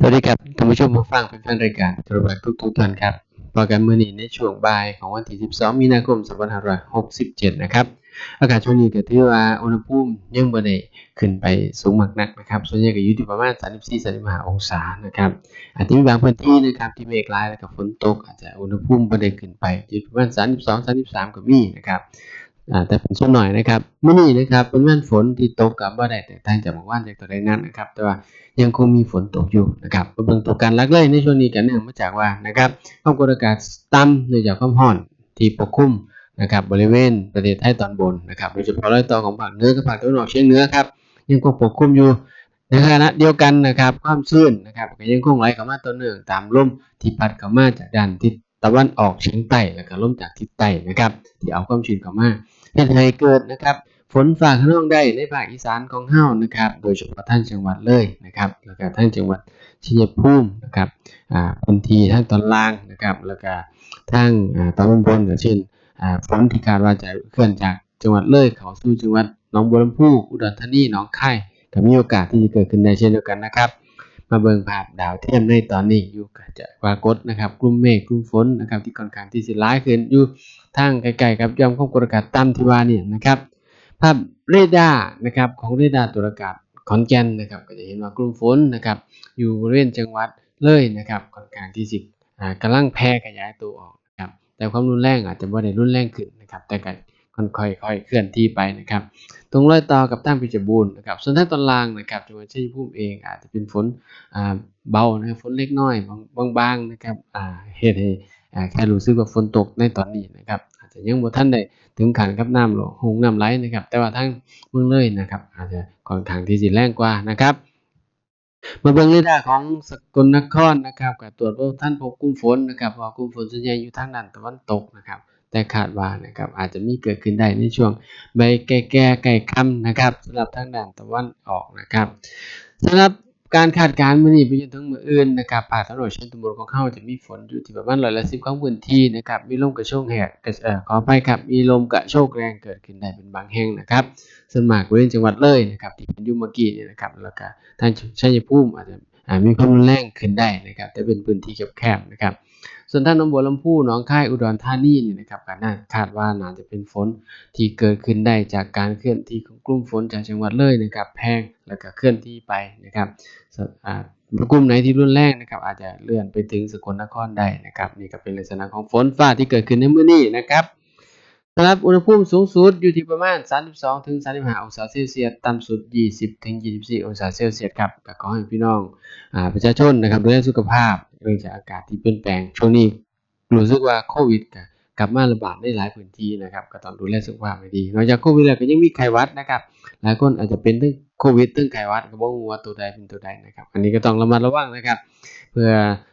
สวัสดีครับท่านผู้ชมผู้ฟังเป็นแฟนรายการตรวจทุกทุกท่านครับโปรแกรมมือนี้ในช่วงบ่ายของวันที่ 12 มีนาคม 2567 นะครับ อากาศช่วงนี้ก็ถือว่าอุณหภูมิยังบ่ได้ขึ้นไปสูงมากนักนะครับ ส่วนใหญ่ก็อยู่ที่ประมาณ 34-35 องศานะครับอาจจะมีบางพื้นที่นะครับที่เมฆลายแล้วก็ฝนตกอาจจะอุณหภูมิบ่ได้ขึ้นไปอยู่ประมาณ 32-33 ก็มีนะครับ แต่เป็นส่วหน่อยนะครับมื้อนี้นะครับ เป็นวันฝนที่ตกกับบ่ได้แตกต่างจากเมื่อวานจากตัวใดนั้นนะครับ แต่ว่ายังคงมีฝนตกอยู่นะครับมาเบิ่งตัวการลักเลยในช่วงนี้ก็เนื่องมาจากว่านะครับความกดอากาศต่ำเนื่องจากความร้อนที่ปกคลุมนะครับบริเวณประเทศไทยตอนบนนะครับโดยเฉพาะรอยต่อของภาคเหนือกับภาคตะวันออกเฉียงเหนือครับยังคงปกคลุมอยู่ในขณะเดียวกันนะครับความชื้นนะครับก็ยังคงไหลเข้ามาต่อเนื่องตามลมที่พัดเข้ามาจากด้านทิศตะวันออกเฉียงใต้แล้วก็ลมจากทิศใต้นะครับ ที่เอาความชื้นเข้ามา เฮ็ดให้เกิดนะครับฝนฟ้าคะนองได้ในภาคอีสานของเฮานะครับ โดยเฉพาะท่างจังหวัดเลยนะครับแล้วก็ท่างจังหวัดชัยภูมินะครับอ่าพื้นที่ทางตอนล่างนะครับ แล้วก็ทางอ่าตอนบนก็เช่นอ่าฝนที่คาดว่าจะเคลื่อนจากจังหวัดเลยเข้าสู่จังหวัดหนองบัวลำพูอุดรธานีหนองคายก็มีโอกาสที่จะเกิดขึ้นได้เช่นเดียวกันนะครับ มาเบิ่งภาพดาวเทียมในตอนนี้อยู่ก็จะปรากฏนะครับกลุ่มเมฆกลุ่มฝนนะครับที่ค่อนข้างที่สิหลายขึ้นอยู่ทางไกลๆกับยอมความกดอากาศต่ำที่ว่านี่นะครับ ภาพเรดาร์นะครับของเรดาร์ตรวจอากาศขอนแก่นนะครับ ก็จะเห็นว่ากลุ่มฝนนะครับ อยู่บริเวณจังหวัดเลยนะครับค่อนข้างที่สิอ่ากำลังแพร่ขยายตัวออกนะครับแต่ความรุนแรงอาจจะไม่ได้รุนแรงขึ้นนะครับ แต่ก็ ค่อยๆเคลื่อนที่ไปนะครับ ตรงรอยต่อกับทางเพชรบูรณ์นะครับ ส่วนทางตอนล่างนะครับจังหวัดชัยภูมิเองอาจจะเป็นฝนเบานะครับฝนเล็กน้อยบางๆนะครับเฮ็ดให้อ่าแค่รู้สึกว่าฝนตกในตอนนี้นะครับอาจจะยังบ่ทันได้ถึงขันกับน้ำหลงหงน้ำไหลนะครับ แต่ว่าทางเมืองเลยนะครับ อาจจะค่อนข้างที่สิแรงกว่านะครับมาเบิ่งเรดาร์ของสกลนครนะครับก็ตรวจว่าท่านพบกลุ่มฝนนะครับว่ากลุ่มฝนส่วนใหญ่อยู่ทางด้านตะวันตกนะครับ แต่คาดว่านะครับอาจจะมีเกิดขึ้นได้ในช่วงใบแก่ๆใกล้ค่ำนะครับสำหรับทางด้านตะวันออกนะครับสำหรับการคาดการณ์มื้อนี้ไปจนถึงมื้ออื่นนะครับภาคตะวันออกเฉียงตะวันของเฮาจะมีฝนอยู่ที่ประมาณร้อยละ10ของพื้นที่นะครับมีลมกระโชกแหกกระเอ่อขออภัยครับมีลมกระโชกแรงเกิดขึ้นได้เป็นบางแห่งนะครับส่วนมากบริเวณจังหวัดเลยนะครับที่เป็นอยู่เมื่อกี้นี่นะครับแล้วก็ทางชัยภูมิอาจจะมีความรุนแรงขึ้นได้นะครับแต่เป็นพื้นที่แคบๆนะครับ ส่วนท่างหนองบัวลำพูหนองคายอุดรธานีนี่นะครับก็น่าคาดว่าน่าจะเป็นฝนที่เกิดขึ้นได้จากการเคลื่อนที่ของกลุ่มฝนจากจังหวัดเลยนะครับแพงแล้วก็เคลื่อนที่ไปนะครับกลุ่มไหนที่รุนแรงนะครับ อาจจะเลื่อนไปถึงสกลนครได้นะครับนี่ก็เป็นลักษณะของฝนฟ้าที่เกิดขึ้นในมื้อนี้นะครับสำหรับอุณหภูมิสูงสุดอยู่ที่ประมาณ 32ถึง35 องศาเซลเซียส ต่ำสุด 20ถึง24 องศาเซลเซียสครับก็ขอให้พี่น้องอประชาชนนะครับดูแลสุขภาพ เนื่องจากอากาศที่เปลี่ยนแปลง ช่วงนี้รู้สึกว่าโควิดก็กลับมาระบาดในหลายพื้นที่นะครับก็ต้องดูแลสุขภาพให้ดี นอกจากโควิดแล้วก็ยังมีไข้หวัดนะครับ หลายคนอาจจะเป็นทั้งโควิดทั้งไข้หวัดก็บ่ฮู้ว่าตัวใดเป็นตัวใดนะครับ อันนี้ก็ต้องระมัดระวังนะครับ เพื่อ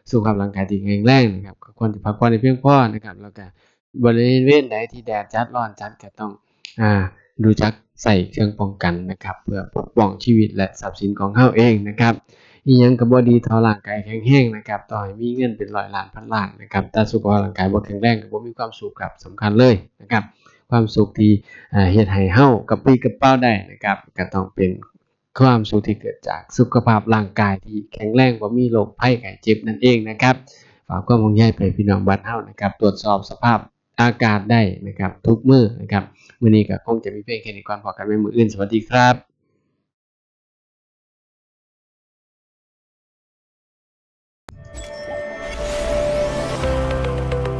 สุขภาพร่างกายที่แข็งแรงนะครับก็ควรจะพักผ่อนให้เพียงพอนะครับแล้วก็บริเวณใดที่แดดจัดร้อนจัดก็ต้องอ่ารู้จักใส่เครื่องป้องกันนะครับ เพื่อปกป้องชีวิตและทรัพย์สินของเฮาเองนะครับ อียังก็บ่ดีท่าร่างกายแข็งแรงนะครับต่อให้มีเงินเป็นร้อยล้านพันล้านนะครับแต่สุขภาพร่างกายบ่แข็งแรงก็บ่มีความสุขครับสำคัญเลยนะครับ ความสุขที่เฮ็ดให้เฮากระปรี้กระเป๋าได้นะครับก็ต้องเป็นความสุขที่เกิดจากสุขภาพร่างกายที่แข็งแรงบ่มีโรคภัยไข้เจ็บนั่นเองนะครับฝากความห่วงใยไปพี่น้องบ้านเฮานะครับ ตรวจสอบสภาพอากาศได้นะครับ ทุกมื้อนะครับมื้อนี้ก็คงจะมีเพียงแค่นี้ก่อนพอกันใหม่มื้ออื่นสวัสดีครับ